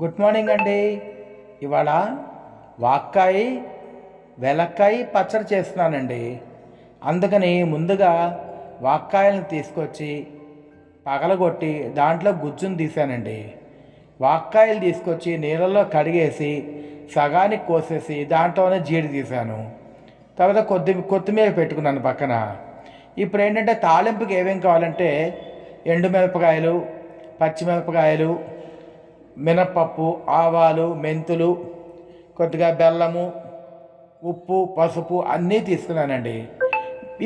Good morning అండి. ఇవాళ వాక్కాయ వెలక్కాయ పచ్చడి చేస్తున్నానండి. అందుకని ముందుగా వాక్కాయలను తీసుకొచ్చి పగలగొట్టి దాంట్లో గుజ్జును తీసానండి. వాక్కాయలు తీసుకొచ్చి నీళ్ళలో కడిగేసి సగానికి కోసేసి దాంట్లోనే జీడి తీశాను తర్వాత కొద్ది కొత్తిమీర పెట్టుకున్నాను పక్కన. ఇప్పుడు ఏంటంటే తాలింపుకి ఏమేం కావాలంటే ఎండుమిరపకాయలు పచ్చిమిరపకాయలు మినప్పప్పు ఆవాలు మెంతులు కొద్దిగా బెల్లము ఉప్పు పసుపు అన్నీ తీసుకున్నానండి.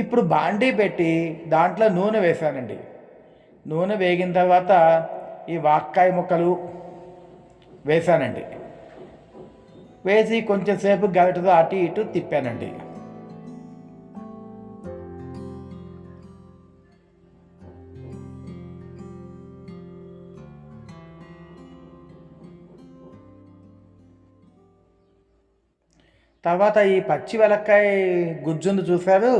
ఇప్పుడు బాండీ పెట్టి దాంట్లో నూనె వేసానండి నూనె వేగిన తర్వాత ఈ వాక్కాయ ముక్కలు వేసానండి వేసి కొంచెంసేపు గవిటతో అటు ఇటు తిప్పానండి. తర్వాత ఈ పచ్చి వెలక్కాయ గుజ్జును చూశారు?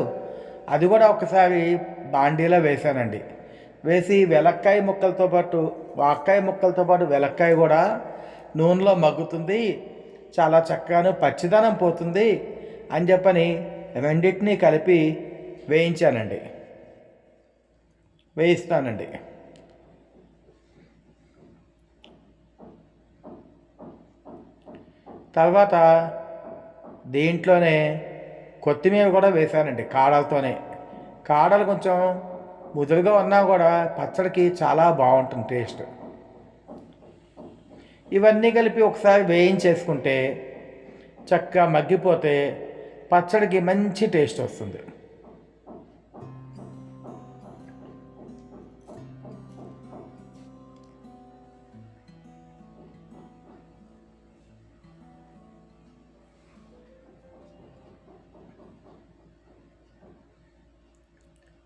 అది కూడా ఒకసారి బాండీలో వేశానండి. వేసి వెలక్కాయ ముక్కలతో పాటు వాక్కాయ ముక్కలతో పాటు వెలక్కాయ కూడా నూనెలో మగ్గుతుంది. చాలా చక్కగాను పచ్చిదనం పోతుంది అని చెప్పని రెండింటినీ కలిపి వేయించానండి. వేయిస్తానండి. తర్వాత దీంట్లోనే కొత్తిమీర కూడా వేశానండి కాడలతోనే. కాడలు కొంచెం ముదురుగా ఉన్నా కూడా పచ్చడికి చాలా బాగుంటుంది టేస్ట్. ఇవన్నీ కలిపి ఒకసారి వేయించేసుకుంటే చక్కగా మగ్గిపోతే పచ్చడికి మంచి టేస్ట్ వస్తుంది.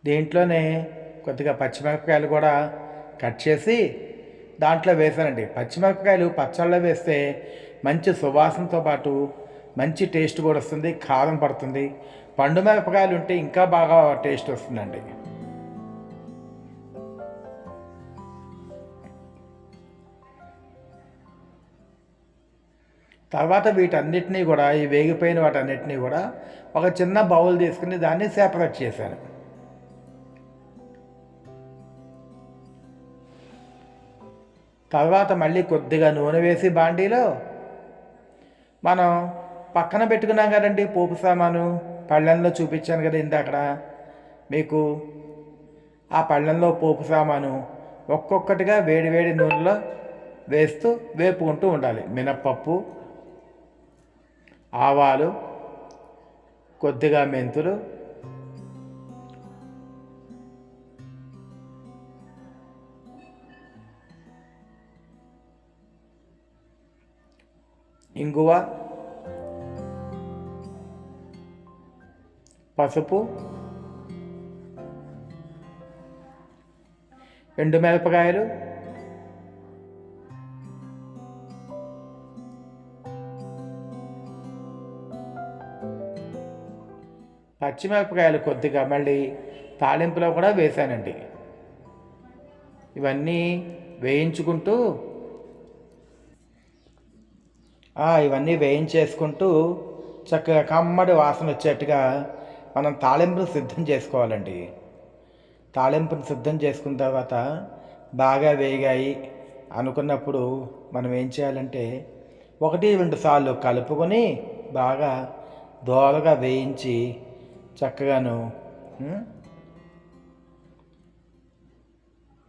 దీంట్లోనే కొద్దిగా పచ్చిమిరపకాయలు కూడా కట్ చేసి దాంట్లో వేసానండి పచ్చిమిరపకాయలు పచ్చళ్ళలో వేస్తే మంచి సువాసనతో పాటు మంచి టేస్ట్ కూడా వస్తుంది కారం పడుతుంది. పండు మిరపకాయలు ఉంటే ఇంకా బాగా టేస్ట్ వస్తుందండి. తర్వాత వీటన్నిటినీ కూడా ఈ వేగిపోయిన వాటన్నిటినీ కూడా ఒక చిన్న బౌల్ తీసుకుని దాన్ని సెపరేట్ చేశాను. తర్వాత మళ్ళీ కొద్దిగా నూనె వేసి బాండీలో మనం పక్కన పెట్టుకున్నాం కదండి పోపు సామాను. పళ్ళెంలో చూపించాను కదా ఇందాకడ మీకు ఆ పళ్ళెంలో పోపు సామాను ఒక్కొక్కటిగా వేడి వేడి నూనెలో వేస్తూ వేపుకుంటూ ఉండాలి. మినప్పప్పు ఆవాలు కొద్దిగా మెంతులు ఇంగువ పసుపు ఎండుమిరపకాయలు పచ్చిమిరపకాయలు కొద్దిగా మళ్ళీ తాలింపులో కూడా వేశానండి ఇవన్నీ వేయించుకుంటూ ఇవన్నీ వేయించేసుకుంటూ చక్కగా కమ్మడి వాసన వచ్చేట్టుగా మనం తాళింపును సిద్ధం చేసుకోవాలండి. తాళింపును సిద్ధం చేసుకున్న తర్వాత బాగా వేగాయి అనుకున్నప్పుడు మనం ఏం చేయాలంటే ఒకటి రెండు సార్లు కలుపుకొని బాగా దోరగా వేయించి చక్కగాను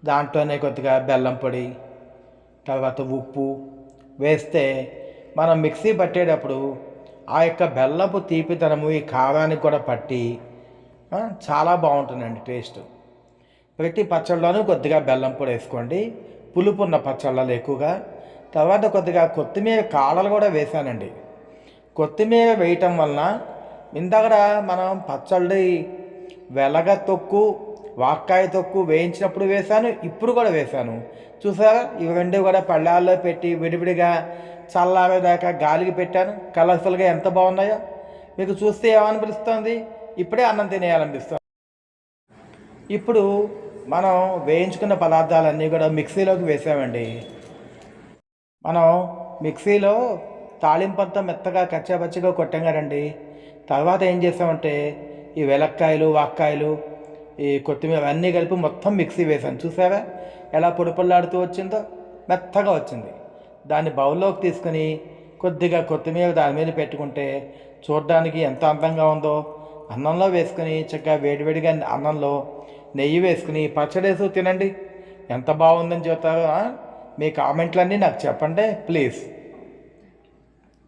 దాంట్లోనే కొద్దిగా బెల్లం పొడి తర్వాత ఉప్పు వేస్తే మనం మిక్సీ పట్టేటప్పుడు ఆ యొక్క బెల్లపు తీపితనము ఈ కారానికి కూడా పట్టి చాలా బాగుంటుందండి టేస్ట్. ప్రతి పచ్చళ్ళలోనూ కొద్దిగా బెల్లం పొడి వేసుకోండి. పులుపు ఉన్న పచ్చళ్ళలో ఎక్కువగా. తర్వాత కొద్దిగా కొత్తిమీర కాడలు కూడా వేసానండి కొత్తిమీర వేయటం వలన ఇందాక మనం పచ్చళ్ళు వెలగ తొక్కు వాక్కాయ తొక్కు వేయించినప్పుడు వేశాను ఇప్పుడు కూడా వేశాను. చూసారా? ఇవి రెండు కూడా పళ్ళాల్లో పెట్టి విడివిడిగా చల్లారేదాకా గాలికి పెట్టాను. కలర్ఫుల్గా ఎంత బాగున్నాయో. మీకు చూస్తే ఏమనిపిస్తుంది? ఇప్పుడే అన్నం తినేయాలనిపిస్తుంది. ఇప్పుడు మనం వేయించుకున్న పదార్థాలన్నీ కూడా మిక్సీలోకి వేసామండి. మనం మిక్సీలో తాళింపంతా మెత్తగా కచ్చాపచ్చిగా కొట్టాం కదండి. తర్వాత ఏం చేసామంటే ఈ వెలక్కాయలు వాక్కాయలు ఈ కొత్తిమీర అవన్నీ కలిపి మొత్తం మిక్సీ వేసాను చూసావా? ఎలా పొడి వచ్చిందో? మెత్తగా వచ్చింది. దాన్ని బౌల్లోకి తీసుకుని కొద్దిగా కొత్తిమీర దాని మీద పెట్టుకుంటే చూడడానికి ఎంత అందంగా ఉందో. అన్నంలో వేసుకుని చక్కగా వేడివేడిగా అన్నంలో నెయ్యి వేసుకుని పచ్చడేసు తినండి. ఎంత బాగుందని చెప్తారు మీ కామెంట్లన్నీ నాకు చెప్పండి ప్లీజ్.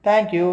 Thank you.